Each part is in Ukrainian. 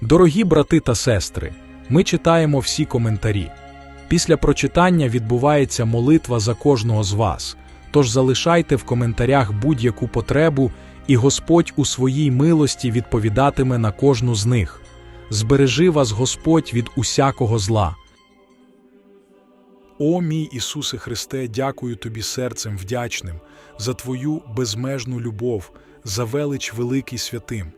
Дорогі брати та сестри, ми читаємо всі коментарі. Після прочитання відбувається молитва за кожного з вас. Тож залишайте в коментарях будь-яку потребу, і Господь у своїй милості відповідатиме на кожну з них. Збережи вас Господь від усякого зла. О мій Ісусе Христе, дякую тобі серцем вдячним за Твою безмежну любов, за велич великий святим.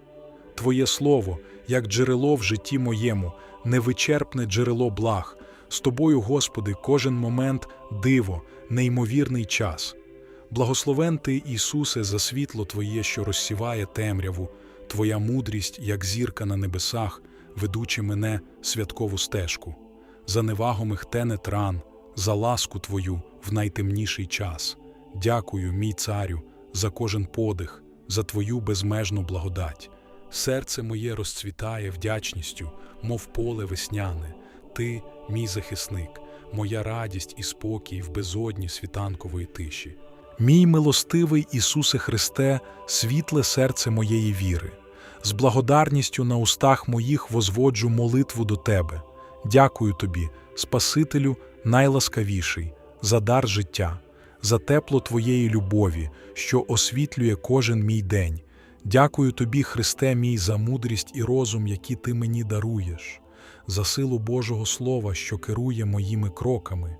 Твоє слово, як джерело в житті моєму, невичерпне джерело благ. З тобою, Господи, кожен момент диво, неймовірний час. Благословен Ти, Ісусе, за світло Твоє, що розсіває темряву, Твоя мудрість, як зірка на небесах, ведучи мене святкову стежку, за невагомих тенет ран, за ласку Твою в найтемніший час. Дякую, мій царю, за кожен подих, за Твою безмежну благодать. Серце моє розцвітає вдячністю, мов поле весняне. Ти, мій захисник, моя радість і спокій в безодні світанкової тиші. Мій милостивий Ісусе Христе, світле серце моєї віри, з благодарністю на устах моїх возводжу молитву до Тебе. Дякую Тобі, Спасителю найласкавіший, за дар життя, за тепло Твоєї любові, що освітлює кожен мій день. Дякую Тобі, Христе мій, за мудрість і розум, які Ти мені даруєш, за силу Божого Слова, що керує моїми кроками.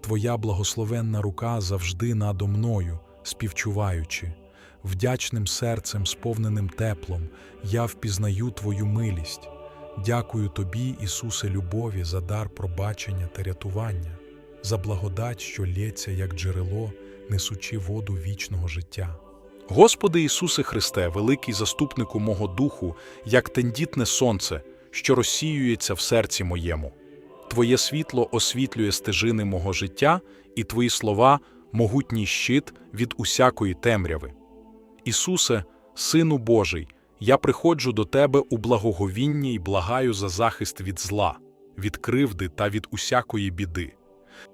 Твоя благословенна рука завжди надо мною, співчуваючи. Вдячним серцем, сповненим теплом, я впізнаю Твою милість. Дякую Тобі, Ісусе, любові, за дар пробачення та рятування, за благодать, що лється, як джерело, несучи воду вічного життя. Господи Ісусе Христе, великий заступнику мого духу, як тендітне сонце, що розсіюється в серці моєму. Твоє світло освітлює стежини мого життя, і Твої слова могутній щит від усякої темряви. Ісусе, Сину Божий, я приходжу до Тебе у благоговінні й благаю за захист від зла, від кривди та від усякої біди.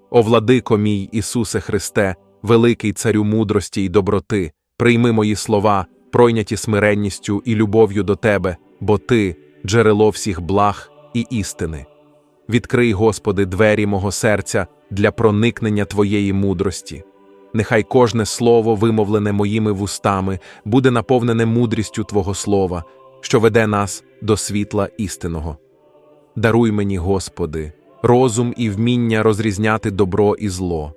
О владико мій Ісусе Христе, великий царю мудрості й доброти, прийми мої слова, пройняті смиренністю і любов'ю до Тебе, бо Ти джерело всіх благ і істини. Відкрий, Господи, двері мого серця для проникнення Твоєї мудрості. Нехай кожне слово, вимовлене моїми вустами, буде наповнене мудрістю Твого Слова, що веде нас до світла істинного. Даруй мені, Господи, розум і вміння розрізняти добро і зло.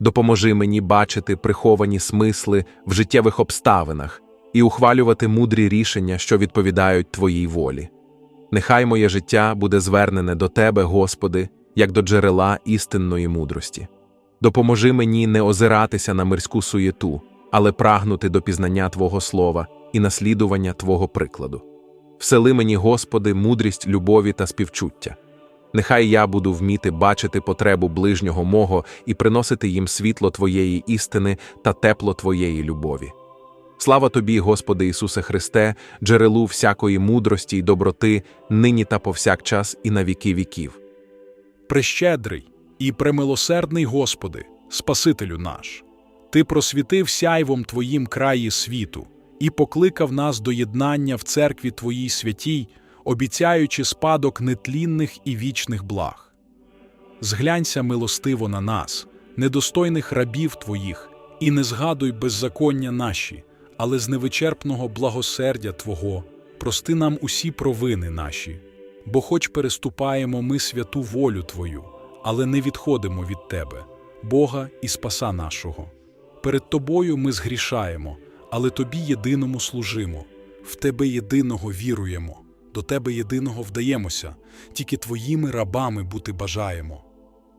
Допоможи мені бачити приховані смисли в життєвих обставинах і ухвалювати мудрі рішення, що відповідають Твоїй волі. Нехай моє життя буде звернене до Тебе, Господи, як до джерела істинної мудрості. Допоможи мені не озиратися на мирську суєту, але прагнути до пізнання Твого слова і наслідування Твого прикладу. Всели мені, Господи, мудрість любові та співчуття. Нехай я буду вміти бачити потребу ближнього мого і приносити їм світло Твоєї істини та тепло Твоєї любові. Слава Тобі, Господи Ісусе Христе, джерелу всякої мудрості й доброти, нині та повсякчас і на віки віків. Прещедрий і премилосердний Господи, Спасителю наш, Ти просвітив сяйвом Твоїм краї світу і покликав нас до єднання в церкві Твоїй святій, обіцяючи спадок нетлінних і вічних благ. Зглянься милостиво на нас, недостойних рабів Твоїх, і не згадуй беззаконня наші, але з невичерпного благосердя Твого прости нам усі провини наші, бо хоч переступаємо ми святу волю Твою, але не відходимо від Тебе, Бога і Спаса нашого. Перед Тобою ми згрішаємо, але Тобі єдиному служимо, в Тебе єдиного віруємо, до Тебе єдиного вдаємося, тільки Твоїми рабами бути бажаємо.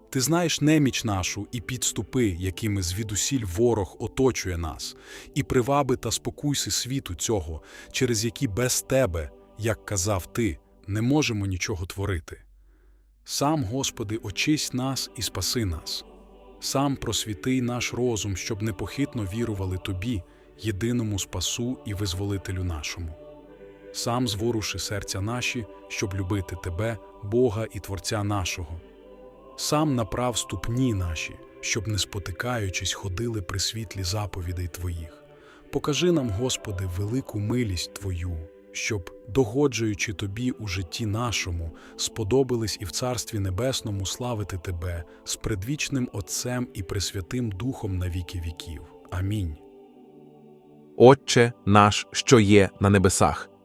Ти знаєш неміч нашу і підступи, якими звідусіль ворог оточує нас, і приваби та спокуйси світу цього, через які без тебе, як казав ти, не можемо нічого творити. Сам, Господи, очисть нас і спаси нас. Сам просвіти наш розум, щоб непохитно вірували Тобі, єдиному спасу і визволителю нашому. Сам зворуши серця наші, щоб любити Тебе, Бога і Творця нашого. Сам направ ступні наші, щоб, не спотикаючись, ходили при світлі заповідей Твоїх. Покажи нам, Господи, велику милість Твою, щоб, догоджуючи тобі у житті нашому, сподобались і в Царстві Небесному славити тебе з предвічним Отцем і Пресвятим Духом на віки віків. Амінь. Отче наш, що є на небесах,